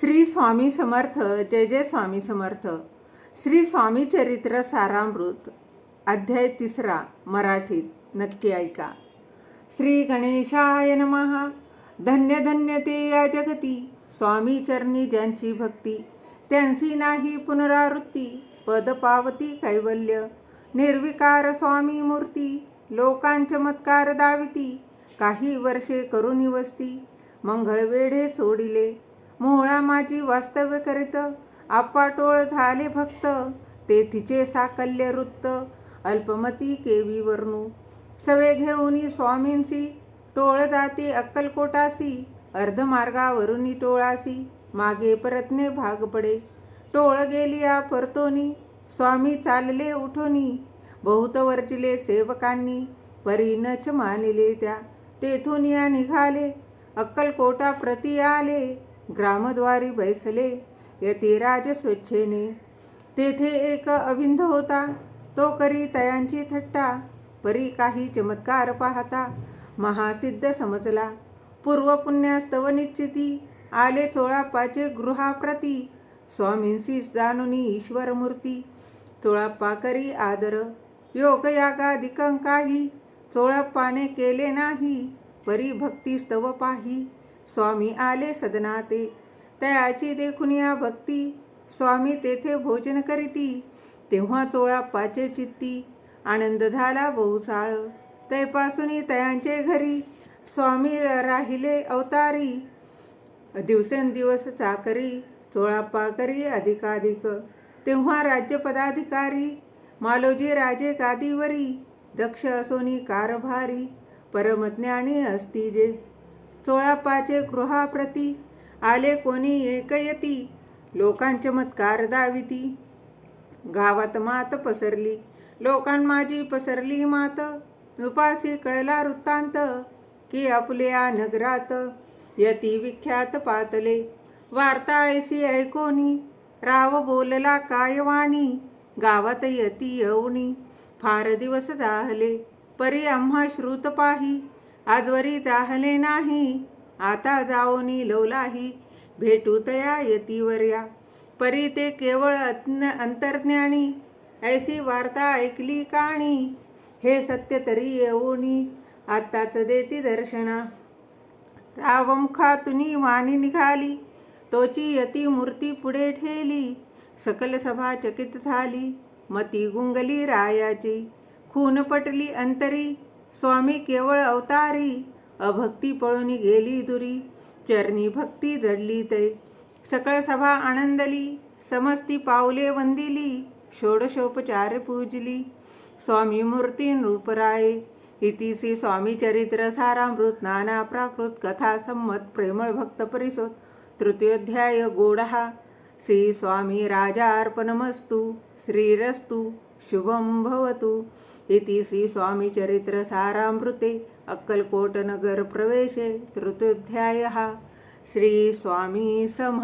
श्री स्वामी समर्थ जय जय स्वामी समर्थ. श्री स्वामी चरित्र सारामृत अध्याय तिसरा मराठीत नक्की ऐका. श्री गणेशाय नमः. धन्य धन्य ते या जगती. स्वामी चरणी ज्यांची भक्ती त्यांची नाही पुनरावृत्ती. पद पावती कैवल्य निर्विकार स्वामी मूर्ती. लोकांचमत्कार दाविती. काही वर्षे करुणी वस्ती मंगळवेढे सोडिले. मोहळा माझी वास्तव्य करीत. आपाटोळ झाले भक्त. ते तिचे साकल्य वृत्त. अल्पमती केवी वर्णू सवे घेऊनी स्वामींसी. टोळ जाती अक्कलकोटासी. अर्धमार्गावरुनी टोळासी. मागे परतने भाग पडे. टोळ गेली या परतोनी. स्वामी चालले उठोनी. बहुत वर्जिले सेवकांनी. परी नच मानिले त्या. तेथून या निघाले. अक्कलकोटा प्रती आले. ग्रामद्वारी बैसले. यतिराज स्वच्छेने तेथे एक अविंध होता. तो करी तयांची थट्टा. परी काही चमत्कार पाहता. महासिद्ध समजला. पूर्वपुण्यास्तव निश्चिती. आले चोळाप्पाचे गृहाप्रती. स्वामींसी जाणुनी ईश्वरमूर्ती. चोळाप्पा करी आदर. योगयागादिकं काही. चोळाप्पाने केले नाही. परी भक्ती स्तव पाही. स्वामी आले सदनाते. तयाची देखून या भक्ती स्वामी तेथे भोजन करीती. तेव्हा चोळाप्पाचे चित्ती आनंद झाला बहुसाळ. तयपासून तयांचे घरी स्वामी राहिले अवतारी. दिवसेंदिवस चाकरी चोळाप्पा करी अधिकाधिक. तेव्हा राज्यपदाधिकारी मालोजी राजे गादीवरी. दक्ष असोनी कारभारी परमज्ञानी असती जे. चोळाप्पाचे गृहाप्रती. आले कोणी एकयती? लोकांचमत्कार दाविती. गावात मात पसरली. लोकांमाजी पसरली मात. उपासी कळला वृत्तांत की आपल्या नगरात यती विख्यात पातले. वार्ता ऐसी ऐकोनी राव बोलला काय वाणी? गावात यती येऊनी. फार दिवस जाहले. परी आम्हा श्रुत पाही. आजवरी चाहले नाही आता जाओनी लवलाही भेटू तया यतीवर्या. परी ते केवळ अज्ञ अंतर्ज्ञानी. ऐसी वार्ता ऐकली काणी. हे सत्य तरी येऊनी. आत्ताच देती दर्शना. रावमुखातुनी वाणी निघाली. तोची यती मूर्ती पुढे ठेली. सकल सभा चकित झाली. मती गुंगली रायाची. खून पटली अंतरी. स्वामी केवळ अवतारी अभक्ती पळून गेली दुरी. चरणी भक्ती जडली ते. सकळ सभा आनंदली समस्ती पावले वंदिली षोडशोपचार पूजली. स्वामी मूर्ती नृपराये इतिसी स्वामी चरित्र सारामृत नाना प्राकृत कथा संमत प्रेमळ भक्त परिसोत. तृतीयोध्याय गोडहा. श्री स्वामी राजार्पणमस्तु श्रीरस्तु. शुभं भवतु। इति श्रीस्वामिचरित्रसारामृते स्वामी चरित्र श्रीस्वामी अक्कलकोट सम